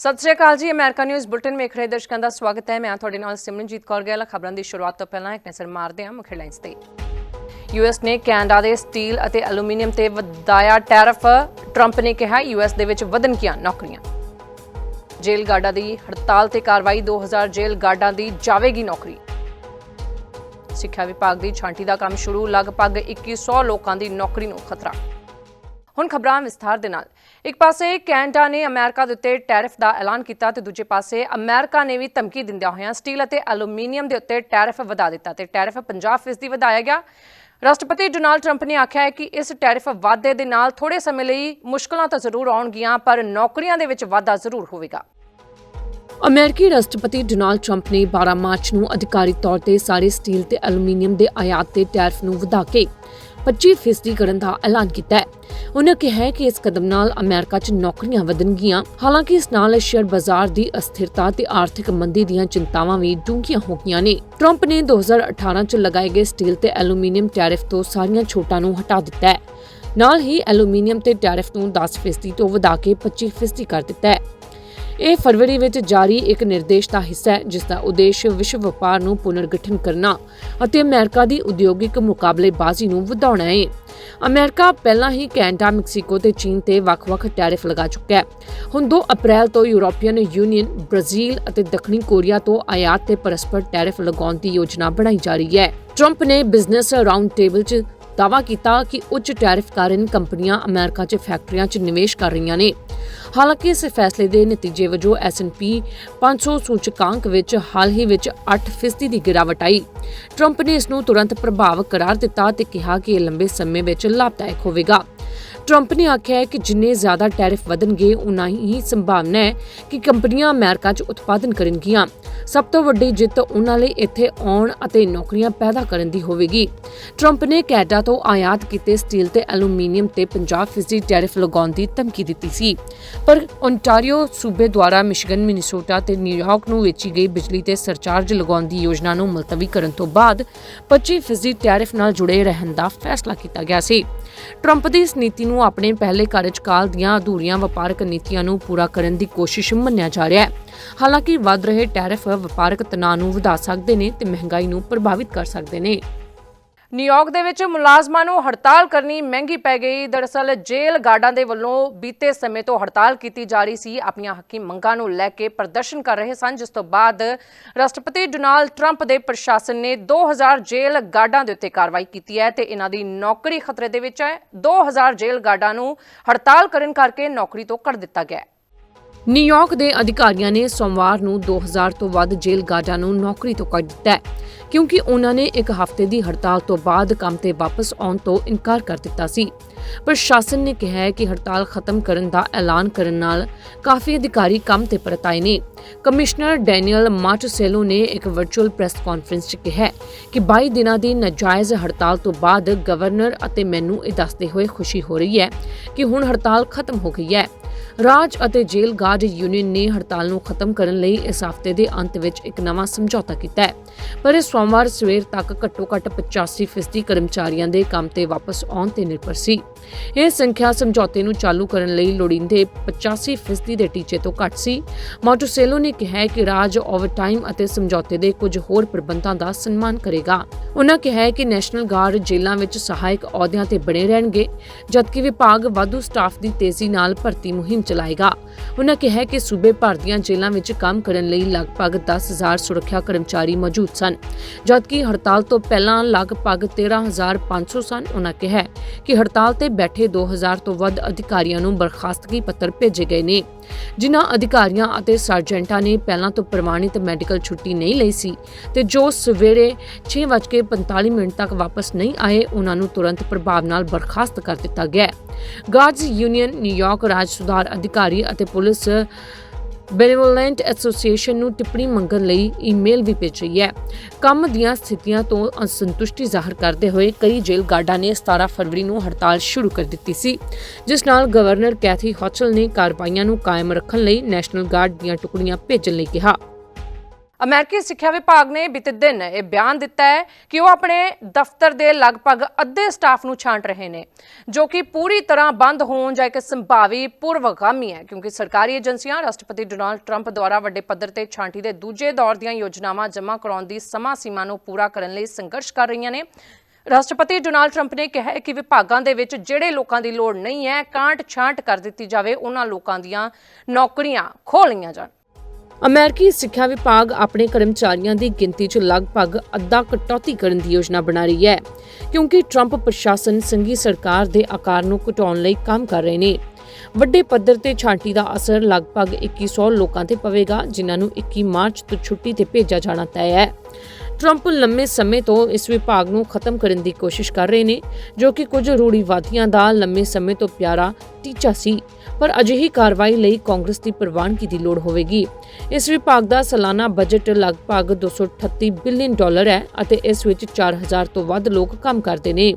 ਸਤਿ ਸ਼੍ਰੀ ਅਕਾਲ ਜੀ, America news bulletin ਵਿੱਚ ਰਹੇ ਦਰਸ਼ਕਾਂ ਦਾ ਸਵਾਗਤ ਹੈ। ਮੈਂ ਤੁਹਾਡੇ ਨਾਲ ਸਿਮਰਨਜੀਤ ਕੌਰ ਗਿੱਲ। ਖਬਰਾਂ ਦੀ ਸ਼ੁਰੂਆਤ ਤੋਂ ਪਹਿਲਾਂ ਇੱਕ ਨਜ਼ਰ ਮਾਰਦੇ ਹਾਂ ਮੁੱਖ ਹੈਡਲਾਈਨਸ ਤੇ। ਯੂਐਸ ਨੇ ਕੈਨੇਡਾ ਦੇ ਸਟੀਲ ਅਤੇ ਐਲੂਮੀਨੀਅਮ ਤੇ ਵਧਾਇਆ ਟੈਰਿਫ। ਟਰੰਪ ਨੇ ਕਿਹਾ ਯੂਐਸ ਦੇ ਵਿੱਚ ਵਧਣਗੀਆਂ ਨੌਕਰੀਆਂ। ਜੇਲ੍ਹ ਗਾਰਡਾਂ ਦੀ ਹੜਤਾਲ ਤੇ ਕਾਰਵਾਈ 2000 ਜੇਲ੍ਹ ਗਾਰਡਾਂ ਦੀ ਜਾਵੇਗੀ ਨੌਕਰੀ। ਸਿੱਖਿਆ ਵਿਭਾਗ ਦੀ ਛਾਂਟੀ ਦਾ ਕੰਮ ਸ਼ੁਰੂ। ਲਗਭਗ 2100 ਲੋਕਾਂ ਦੀ ਨੌਕਰੀ ਨੂੰ ਖਤਰਾ। ਹੁਣ ਖਬਰਾਂ ਵਿਸਥਾਰ ਦੇ ਨਾਲ। ਇੱਕ ਪਾਸੇ ਕੈਨੇਡਾ ਨੇ ਅਮਰੀਕਾ ਦੇ ਉੱਤੇ ਟੈਰਿਫ ਦਾ ਐਲਾਨ ਕੀਤਾ ਤੇ ਦੂਜੇ ਪਾਸੇ ਅਮਰੀਕਾ ਨੇ ਵੀ ਧਮਕੀ ਦਿੰਦਿਆਂ ਹੋਇਆਂ ਸਟੀਲ ਅਤੇ ਐਲੂਮੀਨੀਅਮ ਦੇ ਉੱਤੇ ਟੈਰਿਫ ਵਧਾ ਦਿੱਤਾ ਤੇ ਟੈਰਿਫ 50% ਵਧਾਇਆ ਗਿਆ। ਰਾਸ਼ਟਰਪਤੀ ਡੋਨਾਲਡ ਟਰੰਪ ਨੇ ਆਖਿਆ ਹੈ ਕਿ ਇਸ ਟੈਰਿਫ ਵਾਧੇ ਦੇ ਨਾਲ ਥੋੜੇ ਸਮੇਂ ਲਈ ਮੁਸ਼ਕਲਾਂ ਤਾਂ ਜ਼ਰੂਰ ਆਉਣਗੀਆਂ, ਪਰ ਨੌਕਰੀਆਂ ਦੇ ਵਿੱਚ ਵਾਧਾ ਜ਼ਰੂਰ ਹੋਵੇਗਾ। ਅਮਰੀਕੀ ਰਾਸ਼ਟਰਪਤੀ ਡੋਨਾਲਡ ਟਰੰਪ ਨੇ 12 ਮਾਰਚ ਨੂੰ ਅਧਿਕਾਰੀ ਤੌਰ ਤੇ ਸਾਰੇ ਸਟੀਲ ਤੇ ਐਲੂਮੀਨੀਅਮ ਦੇ ਆਯਾਤ ਤੇ ਟੈਰਿਫ ਨੂੰ ਵਧਾ ਕੇ 25% ਕਰਨ ਦਾ ਐਲਾਨ ਕੀਤਾ ਹੈ। ਉਹਨਾਂ ਕਿਹਾ ਕਿ ਇਸ ਕਦਮ ਨਾਲ ਅਮਰੀਕਾ 'ਚ ਨੌਕਰੀਆਂ ਵਧਣਗੀਆਂ। ਹਾਲਾਂਕਿ ਇਸ ਨਾਲ ਸ਼ੇਅਰ ਬਾਜ਼ਾਰ ਦੀ ਅਸਥਿਰਤਾ ਤੇ ਆਰਥਿਕ ਮੰਦੀ ਦੀਆਂ ਚਿੰਤਾਵਾਂ ਵੀ ਡੂੰਘੀਆਂ ਹੋ ਗਈਆਂ ਨੇ। ਟਰੰਪ ਨੇ 2018 'ਚ ਲਗਾਏ ਗਏ ਸਟੀਲ ਤੇ ਐਲੂਮੀਨੀਅਮ ਟੈਰਿਫ ਤੋਂ ਸਾਰੀਆਂ ਛੋਟਾਂ ਨੂੰ ਹਟਾ ਦਿੱਤਾ ਹੈ। ਨਾਲ ਹੀ ਐਲੂਮੀਨੀਅਮ ਤੇ ਟੈਰਿਫ ਨੂੰ 10% ਤੋਂ ਵਧਾ ਕੇ 25% ਕਰ ਦਿੱਤਾ ਹੈ। ਇਹ ਫਰਵਰੀ ਵਿੱਚ ਜਾਰੀ ਇੱਕ ਨਿਰਦੇਸ਼ ਦਾ ਹਿੱਸਾ ਹੈ, ਜਿਸ ਦਾ ਉਦੇਸ਼ ਵਿਸ਼ਵ ਵਪਾਰ ਨੂੰ ਪੁਨਰਗਠਨ ਕਰਨਾ ਅਤੇ ਅਮਰੀਕਾ ਦੀ ਉਦਯੋਗਿਕ ਮੁਕਾਬਲੇਬਾਜ਼ੀ ਨੂੰ ਵਧਾਉਣਾ ਹੈ। ਅਮਰੀਕਾ ਪਹਿਲਾਂ ਹੀ ਕੈਨੇਡਾ, ਮੈਕਸੀਕੋ ਤੇ ਚੀਨ ਤੇ ਵੱਖ-ਵੱਖ ਟੈਰਿਫ ਲਗਾ ਚੁੱਕਾ ਹੈ। ਹੁਣ 2 ਅਪ੍ਰੈਲ ਤੋਂ ਯੂਰੋਪੀਅਨ ਯੂਨੀਅਨ, ਬ੍ਰਾਜ਼ੀਲ ਅਤੇ ਦੱਖਣੀ ਕੋਰੀਆ ਤੋਂ ਆਯਾਤ ਤੇ ਪਰਸਪਰ ਟੈਰਿਫ ਲਗਾਉਣ ਦੀ ਯੋਜਨਾ ਬਣਾਈ ਜਾ ਰਹੀ ਹੈ। ਟਰੰਪ ਨੇ ਬਿਜ਼ਨਸ ਰਾਉਂਡ ਟੇਬਲ 'ਚ ਦਾਅਵਾ ਕੀਤਾ ਕਿ ਉੱਚ ਟੈਰਿਫ ਕਾਰਨ ਕੰਪਨੀਆਂ ਅਮਰੀਕਾ 'ਚ ਫੈਕਟਰੀਆਂ 'ਚ ਨਿਵੇਸ਼ ਕਰ ਰਹੀਆਂ ਨੇ। ਹਾਲਾਂਕਿ ਇਸ ਫੈਸਲੇ ਦੇ ਨਤੀਜੇ ਵਜੋਂ S&P 500 ਸੂਚਕਾਂਕ ਵਿੱਚ ਹਾਲ ਹੀ ਵਿੱਚ 8% ਦੀ ਗਿਰਾਵਟ ਆਈ। ਟਰੰਪ ਨੇ ਇਸ ਨੂੰ ਤੁਰੰਤ ਪ੍ਰਭਾਵ ਕਰਾਰ ਦਿੱਤਾ ਤੇ ਕਿਹਾ ਕਿ ਇਹ ਲੰਬੇ ਸਮੇਂ ਵਿੱਚ ਲਾਭਦਾਇਕ ਹੋਵੇਗਾ। ਟਰੰਪ ਨੇ ਆਖਿਆ ਹੈ ਕਿ ਜਿੰਨੇ ਜ਼ਿਆਦਾ ਟੈਰਿਫ ਵਧਣਗੇ, ਉਨਾ ਹੀ ਸੰਭਾਵਨਾ ਹੈ ਕਿ ਕੰਪਨੀਆਂ ਅਮਰੀਕਾ 'ਚ ਉਤਪਾਦਨ ਕਰਨਗੀਆਂ। ਸਭ ਤੋਂ ਵੱਡੀ ਜਿੱਤ ਉਹਨਾਂ ਲਈ ਇੱਥੇ ਆਉਣ ਅਤੇ ਨੌਕਰੀਆਂ ਪੈਦਾ ਕਰਨ ਦੀ ਹੋਵੇਗੀ। ਟਰੰਪ ਨੇ ਕੈਨੇਡਾ ਤੋਂ ਆਯਾਤ ਕੀਤੇ ਸਟੀਲ ਤੇ ਐਲੂਮੀਨੀਅਮ ਤੇ 50% ਟੈਰਿਫ ਲਗਾਉਣ ਦੀ ਧਮਕੀ ਦਿੱਤੀ ਸੀ। ਪਰ ਓਨਟਾਰੀਓ ਸੂਬੇ ਦੁਆਰਾ ਮਿਸ਼ੀਗਨ, ਮਿਨੀਸੋਟਾ ਤੇ ਨਿਊਯਾਰਕ ਨੂੰ ਵੇਚੀ ਗਈ ਬਿਜਲੀ ਤੇ ਸਰਚਾਰਜ ਲਗਾਉਣ ਦੀ ਯੋਜਨਾ ਨੂੰ ਮੁਲਤਵੀ ਕਰਨ ਤੋਂ ਬਾਅਦ 25% ਟੈਰਿਫ ਨਾਲ ਜੁੜੇ ਰਹਿਣ ਦਾ ਫੈਸਲਾ ਕੀਤਾ ਗਿਆ ਸੀ। ਟਰੰਪ ਦੀ ਇਸ ਨੀਤੀ ਨੂੰ ਆਪਣੇ ਪਹਿਲੇ ਕਾਰਜਕਾਲ ਦੀਆਂ ਅਧੂਰੀਆਂ ਵਪਾਰਕ ਨੀਤੀਆਂ ਨੂੰ ਪੂਰਾ ਕਰਨ ਦੀ ਕੋਸ਼ਿਸ਼ ਮੰਨਿਆ ਜਾ ਰਿਹਾ ਹੈ। ਹਾਲਾਂਕਿ ਵੱਧ ਰਹੇ ਟੈਰਿਫ ਵਪਾਰਕ ਤਣਾਅ ਨੂੰ ਵਧਾ ਸਕਦੇ ਨੇ ਤੇ ਮਹਿੰਗਾਈ ਨੂੰ ਪ੍ਰਭਾਵਿਤ ਕਰ ਸਕਦੇ ਨੇ। ਨਿਊਯਾਰਕ ਦੇ ਵਿੱਚ ਮੁਲਾਜ਼ਮਾਂ ਨੂੰ ਹੜਤਾਲ ਕਰਨੀ ਮਹਿੰਗੀ ਪੈ ਗਈ। ਦਰਅਸਲ ਜੇਲ੍ਹ ਗਾਰਡਾਂ ਦੇ ਵੱਲੋਂ ਬੀਤੇ ਸਮੇਂ ਤੋਂ ਹੜਤਾਲ ਕੀਤੀ ਜਾ ਰਹੀ ਸੀ। ਆਪਣੀਆਂ ਹੱਕੀ ਮੰਗਾਂ ਨੂੰ ਲੈ ਕੇ ਪ੍ਰਦਰਸ਼ਨ ਕਰ ਰਹੇ ਸਨ, ਜਿਸ ਤੋਂ ਬਾਅਦ ਰਾਸ਼ਟਰਪਤੀ ਡੋਨਾਲਡ ਟਰੰਪ ਦੇ ਪ੍ਰਸ਼ਾਸਨ ਨੇ 2000 ਜੇਲ੍ਹ ਗਾਰਡਾਂ ਦੇ ਉੱਤੇ ਕਾਰਵਾਈ ਕੀਤੀ ਹੈ ਤੇ ਇਹਨਾਂ ਦੀ ਨੌਕਰੀ ਖਤਰੇ ਦੇ ਵਿੱਚ ਹੈ। 2000 ਜੇਲ੍ਹ ਗਾਰਡਾਂ ਨੂੰ ਹੜਤਾਲ ਕਰਨ ਕਰਕੇ ਨੌਕਰੀ ਤੋਂ ਕੱਢ ਦਿੱਤਾ ਗਿਆ ਹੈ। ਨਿਊਯਾਰਕ ਦੇ ਅਧਿਕਾਰੀਆਂ ਨੇ ਸੋਮਵਾਰ ਨੂੰ 2000 ਤੋਂ ਵੱਧ ਜੇਲ੍ਹ ਗਾਰਡਾਂ ਨੂੰ ਨੌਕਰੀ ਤੋਂ ਕੱਢ ਦਿੱਤਾ ਹੈ, ਕਿਉਂਕਿ ਉਹਨਾਂ ਨੇ ਇੱਕ ਹਫ਼ਤੇ ਦੀ ਹੜਤਾਲ ਤੋਂ ਬਾਅਦ ਕੰਮ ਤੇ ਵਾਪਸ ਆਉਣ ਤੋਂ ਇਨਕਾਰ ਕਰ ਦਿੱਤਾ ਸੀ। ਪ੍ਰਸ਼ਾਸਨ ਨੇ ਕਿਹਾ ਹੈ ਕਿ ਹੜਤਾਲ ਖਤਮ ਕਰਨ ਦਾ ਐਲਾਨ ਕਰਨ ਨਾਲ ਕਾਫੀ ਅਧਿਕਾਰੀ ਕੰਮ ਤੇ ਪਰਤ ਆਏ ਨੇ। ਕਮਿਸ਼ਨਰ ਡੈਨੀਅਲ ਮਾਰਟਸੇਲੋ ਨੇ ਇੱਕ ਵਰਚੁਅਲ ਪ੍ਰੈਸ ਕਾਨਫਰੰਸ 'ਚ ਕਿਹਾ ਕਿ 22 ਦਿਨਾਂ ਦੀ ਨਾਜਾਇਜ਼ ਹੜਤਾਲ ਤੋਂ ਬਾਅਦ ਗਵਰਨਰ ਅਤੇ ਮੈਨੂੰ ਇਹ ਦੱਸਦੇ ਹੋਏ ਖੁਸ਼ੀ ਹੋ ਰਹੀ ਹੈ ਕਿ ਹੁਣ ਹੜਤਾਲ ਖਤਮ ਹੋ ਗਈ ਹੈ। ਰਾਜ ਅਤੇ ਜੇਲ੍ਹ ਗਾਰਡ ਯੂਨੀਅਨ ਨੇ ਹੜਤਾਲ ਨੂੰ ਖਤਮ ਕਰਨ ਲਈ ਇਸ ਹਫ਼ਤੇ ਦੇ ਅੰਤ ਵਿੱਚ ਇੱਕ ਨਵਾਂ ਸਮਝੌਤਾ ਕੀਤਾ ਹੈ। ਪਰ ਇਹ ਸੋਮਵਾਰ ਸਵੇਰ ਤੱਕ ਘੱਟੋ-ਘੱਟ 85% ਕਰਮਚਾਰੀਆਂ ਦੇ ਕੰਮ ਤੇ ਵਾਪਸ ਆਉਣ ਤੇ ਨਿਰਭਰ ਸੀ। ਇਹ ਸੰਖਿਆ ਸਮਝੌਤੇ ਨੂੰ ਚਾਲੂ ਕਰਨ ਲਈ ਲੋੜੀਂਦੇ 85% ਦੇ ਟੀਚੇ ਤੋਂ ਘੱਟ ਸੀ। ਮੋਟੋਸੇਲੋ ਨੇ ਕਿਹਾ ਕਿ ਰਾਜ ਓਵਰਟਾਈਮ ਅਤੇ ਸਮਝੌਤੇ ਦੇ ਕੁਝ ਹੋਰ ਪ੍ਰਬੰਧਾਂ ਦਾ ਸਨਮਾਨ ਕਰੇਗਾ। ਉਹਨਾਂ ਕਿਹਾ ਕਿ ਨੈਸ਼ਨਲ ਗਾਰਡ ਜੇਲ੍ਹਾਂ ਵਿੱਚ ਸਹਾਇਕ ਅਹੁਦਿਆਂ ਤੇ ਬਣੇ ਰਹਿਣਗੇ, ਜਦਕਿ ਵਿਭਾਗ ਵਾਧੂ ਸਟਾਫ ਦੀ ਤੇਜ਼ੀ ਨਾਲ ਭਰਤੀ ਮੁਹਿੰਮ ਚਲਾਏਗਾ। ਉਹਨਾਂ ਕਿਹਾ ਕਿ ਸੂਬੇ ਭਰ ਦੀਆਂ ਜੇਲ੍ਹਾਂ ਵਿੱਚ ਕੰਮ ਕਰਨ ਲਈ ਲਗਭਗ 10000 ਸੁਰੱਖਿਆ ਕਰਮਚਾਰੀ ਮੌਜੂਦ ਸਨ, ਜਦਕਿ ਹੜਤਾਲ ਤੋਂ ਪਹਿਲਾਂ ਲਗਭਗ 13500 ਸਨ। ਉਹਨਾਂ ਕਿਹਾ ਕਿ ਹੜਤਾਲ ਤੇ ਬੈਠੇ 2000 ਤੋਂ ਵੱਧ ਅਧਿਕਾਰੀਆਂ ਨੂੰ ਬਰਖਾਸਤਗੀ ਪੱਤਰ ਭੇਜੇ ਗਏ ਨੇ। ਜਿਨ੍ਹਾਂ ਅਧਿਕਾਰੀਆਂ ਅਤੇ ਸਰਜੈਂਟਾਂ ਨੇ ਪਹਿਲਾਂ ਤੋਂ ਪ੍ਰਮਾਣਿਤ ਮੈਡੀਕਲ ਛੁੱਟੀ ਨਹੀਂ ਲਈ ਸੀ ਤੇ ਜੋ ਸਵੇਰੇ 6:45 ਮਿੰਟ ਤੱਕ ਵਾਪਸ ਨਹੀਂ ਆਏ, ਉਹਨਾਂ ਨੂੰ ਤੁਰੰਤ ਪ੍ਰਭਾਵ ਨਾਲ ਬਰਖਾਸਤ ਕਰ ਦਿੱਤਾ ਗਿਆ ਹੈ। ਗਾਰਡਜ਼ ਯੂਨੀਅਨ ਨਿਊਯਾਰਕ ਰਾਜ ਸੁਧਾਰ ਅਧਿਕਾਰੀ ਅਤੇ ਪੁਲਿਸ ਬੈਨੇਵੋਲੈਂਟ ਐਸੋਸੀਏਸ਼ਨ ਨੂੰ ਟਿੱਪਣੀ ਮੰਗਣ ਲਈ ਈਮੇਲ ਵੀ ਭੇਜ ਰਹੀ ਹੈ। ਕੰਮ ਦੀਆਂ ਸਥਿਤੀਆਂ ਤੋਂ ਅਸੰਤੁਸ਼ਟੀ ਜ਼ਾਹਰ ਕਰਦੇ ਹੋਏ ਕਈ ਜੇਲ੍ਹ ਗਾਰਡਾਂ ਨੇ 17 ਫਰਵਰੀ ਨੂੰ ਹੜਤਾਲ ਸ਼ੁਰੂ ਕਰ ਦਿੱਤੀ ਸੀ, ਜਿਸ ਨਾਲ ਗਵਰਨਰ ਕੈਥੀ ਹੌਚਲ ਨੇ ਕਾਰਵਾਈਆਂ ਨੂੰ ਕਾਇਮ ਰੱਖਣ ਲਈ ਨੈਸ਼ਨਲ ਗਾਰਡ ਦੀਆਂ ਟੁਕੜੀਆਂ ਭੇਜਣ ਲਈ ਕਿਹਾ। ਅਮਰੀਕੀ ਸਿੱਖਿਆ ਵਿਭਾਗ ਨੇ ਬੀਤੇ ਦਿਨ ਇਹ ਬਿਆਨ ਦਿੱਤਾ ਹੈ ਕਿ ਉਹ ਆਪਣੇ ਦਫ਼ਤਰ ਦੇ ਲਗਭਗ ਅੱਧੇ ਸਟਾਫ ਨੂੰ ਛਾਂਟ ਰਹੇ ਨੇ, ਜੋ ਕਿ ਪੂਰੀ ਤਰ੍ਹਾਂ ਬੰਦ ਹੋਣ ਜਾਂ ਇੱਕ ਸੰਭਾਵੀ ਪੂਰਵਗਾਮੀ ਹੈ, ਕਿਉਂਕਿ ਸਰਕਾਰੀ ਏਜੰਸੀਆਂ ਰਾਸ਼ਟਰਪਤੀ ਡੋਨਾਲਡ ਟਰੰਪ ਦੁਆਰਾ ਵੱਡੇ ਪੱਧਰ ਤੇ ਛਾਂਟੀ ਦੇ ਦੂਜੇ ਦੌਰ ਦੀਆਂ ਯੋਜਨਾਵਾਂ ਜਮ੍ਹਾਂ ਕਰਾਉਣ ਦੀ ਸਮਾਂ ਸੀਮਾ ਨੂੰ ਪੂਰਾ ਕਰਨ ਲਈ ਸੰਘਰਸ਼ ਕਰ ਰਹੀਆਂ ਨੇ। ਰਾਸ਼ਟਰਪਤੀ ਡੋਨਾਲਡ ਟਰੰਪ ਨੇ ਕਿਹਾ ਹੈ ਕਿ ਵਿਭਾਗਾਂ ਦੇ ਵਿੱਚ ਜਿਹੜੇ ਲੋਕਾਂ ਦੀ ਲੋੜ ਨਹੀਂ ਹੈ ਕਾਂਟ ਛਾਂਟ ਕਰ ਦਿੱਤੀ ਜਾਵੇ, ਉਹਨਾਂ ਲੋਕਾਂ ਦੀਆਂ ਨੌਕਰੀਆਂ ਖੋਹ ਲਈਆਂ ਜਾਣ। ਅਮਰੀਕੀ ਸਿੱਖਿਆ ਵਿਭਾਗ ਆਪਣੇ ਕਰਮਚਾਰੀਆਂ ਦੀ ਗਿਣਤੀ 'ਚ ਲਗਭਗ ਅੱਧਾ ਕਟੌਤੀ ਕਰਨ ਦੀ ਯੋਜਨਾ ਬਣਾ ਰਹੀ ਹੈ, ਕਿਉਂਕਿ ਟਰੰਪ ਪ੍ਰਸ਼ਾਸਨ ਸੰਘੀ ਸਰਕਾਰ ਦੇ ਆਕਾਰ ਨੂੰ ਘਟਾਉਣ ਲਈ ਕੰਮ ਕਰ ਰਹੇ ਨੇ। ਵੱਡੇ ਪੱਧਰ ਤੇ ਛਾਂਟੀ ਦਾ ਅਸਰ ਲਗਭਗ 2100 ਲੋਕਾਂ ਤੇ ਪਵੇਗਾ, ਜਿਨ੍ਹਾਂ ਨੂੰ 21 ਮਾਰਚ ਤੋਂ ਛੁੱਟੀ ਤੇ ਭੇਜਿਆ ਜਾਣਾ ਤੈਅ ਹੈ। ਟਰੰਪ ਲੰਮੇ ਸਮੇਂ ਤੋਂ ਇਸ ਵਿਭਾਗ ਨੂੰ ਖਤਮ ਕਰਨ ਦੀ ਕੋਸ਼ਿਸ਼ ਕਰ ਰਹੇ ਨੇ, ਜੋ ਕਿ ਕੁਝ ਰੂੜੀਵਾਦੀਆਂ ਦਾ ਲੰਮੇ ਸਮੇਂ ਤੋਂ ਪਿਆਰਾ ਟੀਚਾ ਸੀ। ਪਰ ਅਜਿਹੀ ਕਾਰਵਾਈ ਲਈ ਕਾਂਗਰਸ ਦੀ ਪ੍ਰਵਾਨਗੀ ਦੀ ਲੋੜ ਹੋਵੇਗੀ। ਇਸ ਵਿਭਾਗ ਦਾ ਸਾਲਾਨਾ ਬਜਟ ਲਗਭਗ 238 ਬਿਲੀਅਨ ਡਾਲਰ ਹੈ ਅਤੇ ਇਸ ਵਿੱਚ 4000 ਤੋਂ ਵੱਧ ਲੋਕ ਕੰਮ ਕਰਦੇ ਨੇ।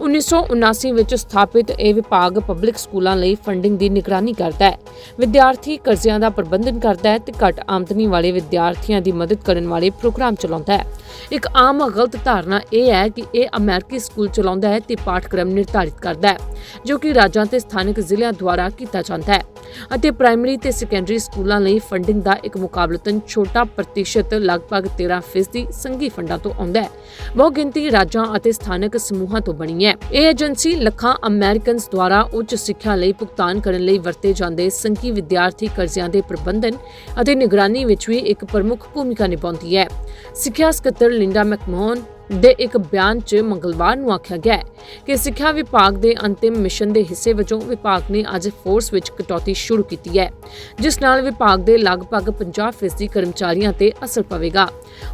1979 ਵਿੱਚ ਸਥਾਪਿਤ ਇਹ ਵਿਭਾਗ ਪਬਲਿਕ ਸਕੂਲਾਂ ਲਈ ਫੰਡਿੰਗ ਦੀ ਨਿਗਰਾਨੀ ਕਰਦਾ ਹੈ। ਵਿਦਿਆਰਥੀ ਕਰਜ਼ਿਆਂ ਦਾ ਪ੍ਰਬੰਧਨ ਕਰਦਾ ਹੈ ਤੇ ਘੱਟ ਆਮਦਨੀ ਵਾਲੇ ਵਿਦਿਆਰਥੀਆਂ ਦੀ ਮਦਦ ਕਰਨ ਵਾਲੇ ਪ੍ਰੋਗਰਾਮ ਚਲਾਉਂਦਾ ਹੈ। ਇੱਕ ਆਮ ਗਲਤ ਧਾਰਨਾ ਇਹ ਹੈ ਕਿ ਇਹ ਅਮਰੀਕੀ ਸਕੂਲ ਚਲਾਉਂਦਾ ਹੈ ਤੇ ਪਾਠਕ੍ਰਮ ਨਿਰਧਾਰਿਤ ਕਰਦਾ ਹੈ, ਜੋ ਕਿ ਰਾਜਾਂ ਤੇ ਸਥਾਨਕ ਜ਼ਿਲ੍ਹਿਆਂ ਦੁਆਰਾ ਕੀਤਾ ਜਾਂਦਾ ਹੈ ਅਤੇ ਪ੍ਰਾਇਮਰੀ ਤੇ ਸੈਕੰਡਰੀ ਸਕੂਲਾਂ ਲਈ ਫੰਡਿੰਗ ਦਾ ਇੱਕ ਮੁਕਾਬਲਤਨ ਛੋਟਾ ਪ੍ਰਤੀਸ਼ਤ ਲਗਭਗ 13% ਸੰਘੀ ਫੰਡਾਂ ਤੋਂ ਆਉਂਦਾ ਹੈ। ਬਹੁ ਗਿਣਤੀ ਰਾਜਾਂ ਅਤੇ ਸਥਾਨਕ ਸਮੂਹਾਂ ਤੋਂ ਬਣੀ ਹੈ। ਇਹ ਏਜੰਸੀ ਲੱਖਾਂ ਅਮਰੀਕਨਸ ਦੁਆਰਾ ਉੱਚ ਸਿੱਖਿਆ ਲਈ ਭੁਗਤਾਨ ਕਰਨ ਲਈ ਵਰਤੇ ਜਾਂਦੇ ਸੰਕੀ ਵਿਦਿਆਰਥੀ ਕਰਜ਼ਿਆਂ ਦੇ ਪ੍ਰਬੰਧਨ ਅਤੇ ਨਿਗਰਾਨੀ ਵਿੱਚ ਵੀ ਇੱਕ ਪ੍ਰਮੁੱਖ ਭੂਮਿਕਾ ਨਿਭਾਉਂਦੀ ਹੈ। ਸਿੱਖਿਆ ਸਕੱਤਰ ਲਿੰਡਾ ਮੈਕਮੋਹਨ ਦੇ ਇੱਕ ਬਿਆਨ 'ਚ ਮੰਗਲਵਾਰ ਨੂੰ ਆਖਿਆ ਗਿਆ ਹੈ ਕਿ ਸਿੱਖਿਆ ਵਿਭਾਗ ਦੇ ਅੰਤਿਮ ਮਿਸ਼ਨ ਦੇ ਹਿੱਸੇ ਵਜੋਂ ਵਿਭਾਗ ਨੇ ਅੱਜ ਫੋਰਸ ਵਿੱਚ ਕਟੌਤੀ ਸ਼ੁਰੂ ਕੀਤੀ ਹੈ, ਜਿਸ ਨਾਲ ਵਿਭਾਗ ਦੇ ਲਗਭਗ 50% ਕਰਮਚਾਰੀਆਂ ਤੇ ਅਸਰ ਪਵੇਗਾ।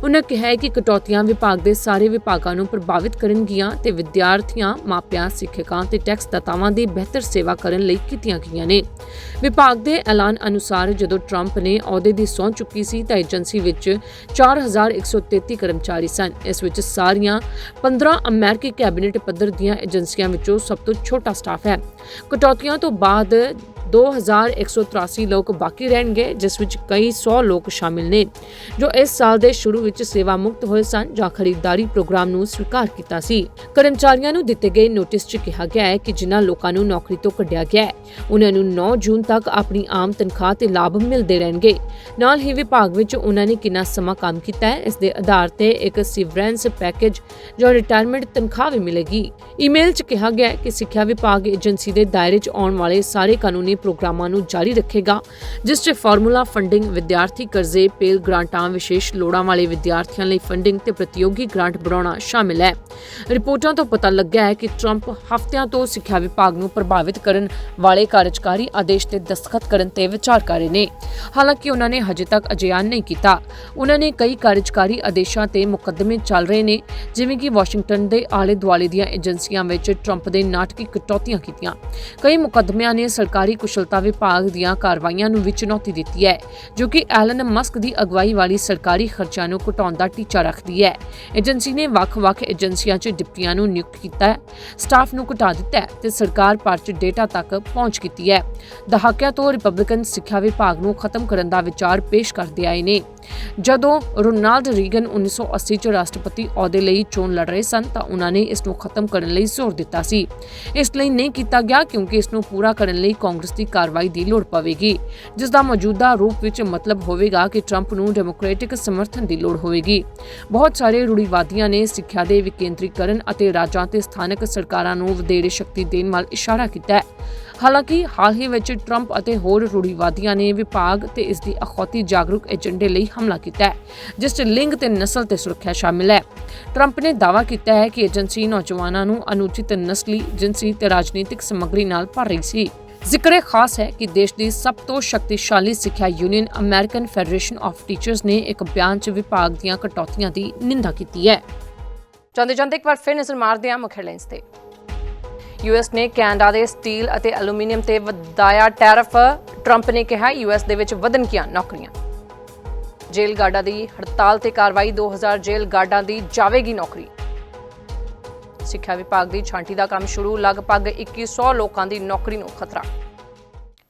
ਉਹਨਾਂ ਕਿਹਾ ਕਿ ਕਟੌਤੀਆਂ ਵਿਭਾਗ ਦੇ ਸਾਰੇ ਵਿਭਾਗਾਂ ਨੂੰ ਪ੍ਰਭਾਵਿਤ ਕਰਨਗੀਆਂ ਤੇ ਵਿਦਿਆਰਥੀਆਂ, ਮਾਪਿਆਂ ਸਿੱਖਿਅਕਾਂ ਤੇ ਟੈਕਸ ਦਾਤਾਵਾਂ ਦੀ ਬਿਹਤਰ ਸੇਵਾ ਕਰਨ ਲਈ ਕੀਤੀਆਂ ਗਈਆਂ ਨੇ। ਵਿਭਾਗ ਦੇ ਐਲਾਨ ਅਨੁਸਾਰ ਜਦੋਂ ਟਰੰਪ ਨੇ ਅਹੁਦੇ ਦੀ ਸਹੁੰ ਚੁੱਕੀ ਸੀ ਤਾਂ ਏਜੰਸੀ ਵਿੱਚ 4133 ਕਰਮਚਾਰੀ ਸਨ। ਇਸ ਵਿੱਚ ਸਾਰੀਆਂ 15 ਅਮਰੀਕੀ ਕੈਬਨਿਟ ਪੱਧਰ ਦੀਆਂ ਏਜੰਸੀਆਂ ਵਿੱਚੋਂ ਸਭ ਤੋਂ ਛੋਟਾ ਸਟਾਫ ਹੈ। ਕਟੌਤੀਆਂ ਤੋਂ ਬਾਅਦ 2183 ਲੋਕ ਬਾਕੀ ਰਹਿਣਗੇ, ਜਿਸ ਵਿੱਚ ਕਈ 100 ਲੋਕ ਸ਼ਾਮਿਲ ਨੇ, ਜੋ ਇਸ ਸਾਲ ਦੇ ਸ਼ੁਰੂ ਵਿੱਚ ਸੇਵਾ ਮੁਕਤ ਹੋਏ ਸਨ ਜਾਂ ਖਰੀਦਦਾਰੀ ਪ੍ਰੋਗਰਾਮ ਨੂੰ ਸਵੀਕਾਰ ਕੀਤਾ ਸੀ। ਕਰਮਚਾਰੀਆਂ ਨੂੰ ਦਿੱਤੇ ਗਏ ਨੋਟਿਸ 'ਚ ਕਿਹਾ ਗਿਆ ਹੈ ਕਿ ਜਿਨ੍ਹਾਂ ਲੋਕਾਂ ਨੂੰ ਨੌਕਰੀ ਤੋਂ ਕੱਢਿਆ ਗਿਆ ਹੈ, ਉਹਨਾਂ ਨੂੰ 9 ਜੂਨ ਤੱਕ ਆਪਣੀ ਆਮ ਤਨਖਾਹ ਤੇ ਲਾਭ ਮਿਲਦੇ ਰਹਿਣਗੇ। ਨਾਲ ਹੀ ਵਿਭਾਗ ਵਿੱਚ ਉਹਨਾਂ ਨੇ ਕਿੰਨਾ ਸਮਾਂ ਕੰਮ ਕੀਤਾ ਹੈ, ਇਸ ਦੇ ਆਧਾਰ ਤੇ ਇੱਕ ਸਿਵਰੈਂਸ ਪੈਕੇਜ ਜਾਂ ਰਿਟਾਇਰਮੈਂਟ ਤਨਖਾਹ ਵੀ ਮਿਲੇਗੀ। ਈਮੇਲ 'ਚ ਕਿਹਾ ਗਿਆ ਹੈ ਕਿ ਸਿੱਖਿਆ ਵਿਭਾਗ ਏਜੰਸੀ ਦੇ ਦਾਇਰੇ 'ਚ ਆਉਣ ਵਾਲੇ ਸਾਰੇ ਕਾਨੂੰਨੀ ਪ੍ਰੋਗਰਾਮਾਂ ਨੂੰ ਜਾਰੀ ਰੱਖੇਗਾ, ਜਿਸ 'ਚ ਫਾਰਮੂਲਾ ਫੰਡਿੰਗ ਵਿਦਿਆਰਥੀ ਕਰਜ਼ੇ, ਪੇਲ ਗ੍ਰਾਂਟਾਂ ਵਿਸ਼ੇਸ਼ ਲੋੜਾਂ ਵਾਲੇ ਵਿਦਿਆਰਥੀਆਂ ਲਈ ਫੰਡਿੰਗ ਤੇ ਪ੍ਰਤੀਯੋਗੀ ਗ੍ਰਾਂਟ ਬਣਾਉਣਾ ਸ਼ਾਮਿਲ ਹੈ। ਰਿਪੋਰਟਾਂ ਤੋਂ ਪਤਾ ਲੱਗਾ ਹੈ ਕਿ ਟਰੰਪ ਹਫ਼ਤਿਆਂ ਤੋਂ ਸਿੱਖਿਆ ਵਿਭਾਗ ਨੂੰ ਪ੍ਰਭਾਵਿਤ ਕਰਨ ਵਾਲੇ ਕਾਰਜਕਾਰੀ ਆਦੇਸ਼ ਤੇ ਦਸਤਖਤ ਕਰਨ ਤੇ ਵਿਚਾਰ ਕਰ ਰਹੇ ਨੇ। ਹਾਲਾਂਕਿ ਉਹਨਾਂ ਨੇ ਹਜੇ ਤੱਕ ਅਜਿਹਾ ਨਹੀਂ ਕੀਤਾ। ਉਹਨਾਂ ਨੇ ਕਈ ਕਾਰਜਕਾਰੀ ਆਦੇਸ਼ਾਂ ਤੇ ਮੁਕੱਦਮੇ ਚੱਲ ਰਹੇ ਨੇ, ਜਿਵੇਂ ਕਿ ਵਾਸ਼ਿੰਗਟਨ ਦੇ ਆਲੇ ਦੁਆਲੇ ਦੀਆਂ ਏਜੰਸੀਆਂ ਵਿੱਚ ਟਰੰਪ ਦੇ ਨਾਟਕੀ ਕਟੌਤੀਆਂ ਕੀਤੀਆਂ। ਕਈ ਮੁਕੱਦਮਿਆਂ ਨੇ ਸਰਕਾਰੀ ਕੁਸ਼ਲਤਾ ਵਿਭਾਗ ਦੀਆਂ ਕਾਰਵਾਈਆਂ ਨੂੰ ਵੀ ਚੁਣੌਤੀ ਦਿੱਤੀ ਹੈ, ਜੋ ਕਿ ਐਲਨ ਮਸਕ ਦੀ ਅਗਵਾਈ ਵਾਲੀ ਸਰਕਾਰੀ ਖਰਚਿਆਂ ਨੂੰ ਘਟਾਉਣ ਦਾ ਟੀਚਾ ਰੱਖਦੀ ਹੈ। ਏਜੰਸੀ ਨੇ ਵੱਖ-ਵੱਖ ਏਜੰਸੀਆਂ 'ਚ ਡਿਪਟੀਆਂ ਨੂੰ ਨਿਯੁਕਤ ਕੀਤਾ ਹੈ, ਸਟਾਫ ਨੂੰ ਘਟਾ ਦਿੱਤਾ ਹੈ ਤੇ ਸਰਕਾਰ ਭਰ 'ਚ ਡੇਟਾ ਤੱਕ ਪਹੁੰਚ ਕੀਤੀ ਹੈ। ਦਹਾਕਿਆਂ ਤੋਂ ਰਿਪਬਲਿਕਨ ਸਿੱਖਿਆ ਵਿਭਾਗ ਨੂੰ ਖਤਮ ਕਰਨ ਦਾ ਵਿਚਾਰ ਪੇਸ਼ ਕਰਦੇ ਆਏ ਨੇ। ਜਦੋਂ ਰੋਨਾਲਡ ਰੀਗਨ 1980 ਚ ਰਾਸ਼ਟਰਪਤੀ ਅਹੁਦੇ ਲਈ ਚੋਣ ਲੜ ਰਹੇ ਸਨ ਤਾਂ ਉਹਨਾਂ ਨੇ ਇਸ ਨੂੰ ਖਤਮ ਕਰਨ ਲਈ ਜ਼ੋਰ ਦਿੱਤਾ ਸੀ। ਇਸ ਲਈ ਨਹੀਂ ਕੀਤਾ ਗਿਆ ਕਿਉਂਕਿ ਇਸ ਨੂੰ ਪੂਰਾ ਕਰਨ ਲਈ ਕਾਂਗਰਸ ਦੀ ਕਾਰਵਾਈ ਦੀ ਲੋੜ ਪਵੇਗੀ, ਜਿਸ ਦਾ ਮੌਜੂਦਾ ਰੂਪ ਵਿੱਚ ਮਤਲਬ ਹੋਵੇਗਾ ਕਿ ਟਰੰਪ ਨੂੰ ਡੈਮੋਕ੍ਰੈਟਿਕ ਸਮਰਥਨ ਦੀ ਲੋੜ ਹੋਵੇਗੀ। ਬਹੁਤ ਸਾਰੇ ਰੂੜੀਵਾਦੀਆਂ ਨੇ ਸਿੱਖਿਆ ਦੇ ਵਿਕੇਂਦਰੀਕਰਨ ਅਤੇ ਰਾਜਾਂ ਤੇ ਸਥਾਨਕ ਸਰਕਾਰਾਂ ਨੂੰ ਵਧੇਰੇ ਸ਼ਕਤੀ ਦੇਣ ਵੱਲ ਇਸ਼ਾਰਾ ਕੀਤਾ ਹੈ। ਹਾਲਾਂਕਿ ਹਾਲ ਹੀ ਵਿੱਚ ਟਰੰਪ ਅਤੇ ਹੋਰ ਰੂੜੀਵਾਦੀਆਂ ਨੇ ਵਿਭਾਗ ਤੇ ਇਸ ਦੀ ਅਖੌਤੀ ਜਾਗਰੂਕ ਏਜੰਡੇ ਲਈ ਹਮਲਾ ਕੀਤਾ ਹੈ, ਜਿਸ 'ਚ ਲਿੰਗ ਤੇ ਨਸਲ ਤੇ ਸੁਰੱਖਿਆ ਸ਼ਾਮਿਲ ਹੈ। ਟਰੰਪ ਨੇ ਦਾਅਵਾ ਕੀਤਾ ਹੈ ਕਿ ਏਜੰਸੀ ਨੌਜਵਾਨਾਂ ਨੂੰ ਅਨੁਚਿਤ ਨਸਲੀ ਜਿਨਸੀ ਤੇ ਰਾਜਨੀਤਿਕ ਸਮੱਗਰੀ ਨਾਲ ਭਰ ਰਹੀ ਸੀ। ਜ਼ਿਕਰੇ ਖਾਸ ਹੈ ਕਿ ਦੇਸ਼ ਦੀ ਸਭ ਤੋਂ ਸ਼ਕਤੀਸ਼ਾਲੀ ਸਿੱਖਿਆ union American federation of teachers ਨੇ ਇੱਕ ਬਿਆਨ 'ਚ ਵਿਭਾਗ ਦੀਆਂ ਕਟੌਤੀਆਂ ਦੀ ਨਿੰਦਾ ਕੀਤੀ ਹੈ। ਜਾਂਦੇ ਜਾਂਦੇ ਇੱਕ ਵਾਰ ਫਿਰ ਨਜ਼ਰ ਮਾਰਦੇ ਹਾਂ ਮੁੱਖ ਹੈਡਲਾਈਨਸ ਤੇ। ਯੂਐਸ ਨੇ ਕੈਨੇਡਾ ਦੇ ਸਟੀਲ ਅਤੇ ਐਲੂਮੀਨੀਅਮ ਤੇ ਵਧਾਇਆ ਟੈਰਿਫ। ਟਰੰਪ ਨੇ ਕਿਹਾ ਯੂਐਸ ਦੇ ਵਿੱਚ ਵਧਣਗੀਆਂ ਨੌਕਰੀਆਂ। ਜੇਲ੍ਹ ਗਾਰਡਾਂ ਦੀ ਹੜਤਾਲ ਤੇ ਕਾਰਵਾਈ 2000 ਜੇਲ੍ਹ ਗਾਰਡਾਂ ਦੀ ਜਾਵੇਗੀ ਨੌਕਰੀ। ਸਿੱਖਿਆ ਵਿਭਾਗ ਦੀ ਛਾਂਟੀ ਦਾ ਕੰਮ ਸ਼ੁਰੂ, ਲਗਭਗ 2100 ਲੋਕਾਂ ਦੀ ਨੌਕਰੀ ਨੂੰ ਖਤਰਾ।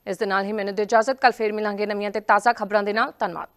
ਇਸ ਦੇ ਨਾਲ ਹੀ ਮੈਨੂੰ ਦੇ ਇਜਾਜ਼ਤ ਕੱਲ ਫੇਰ ਮਿਲਾਂਗੇ ਨਵੀਆਂ ਤੇ ਤਾਜ਼ਾ ਖਬਰਾਂ ਦੇ ਨਾਲ। ਧੰਨਵਾਦ।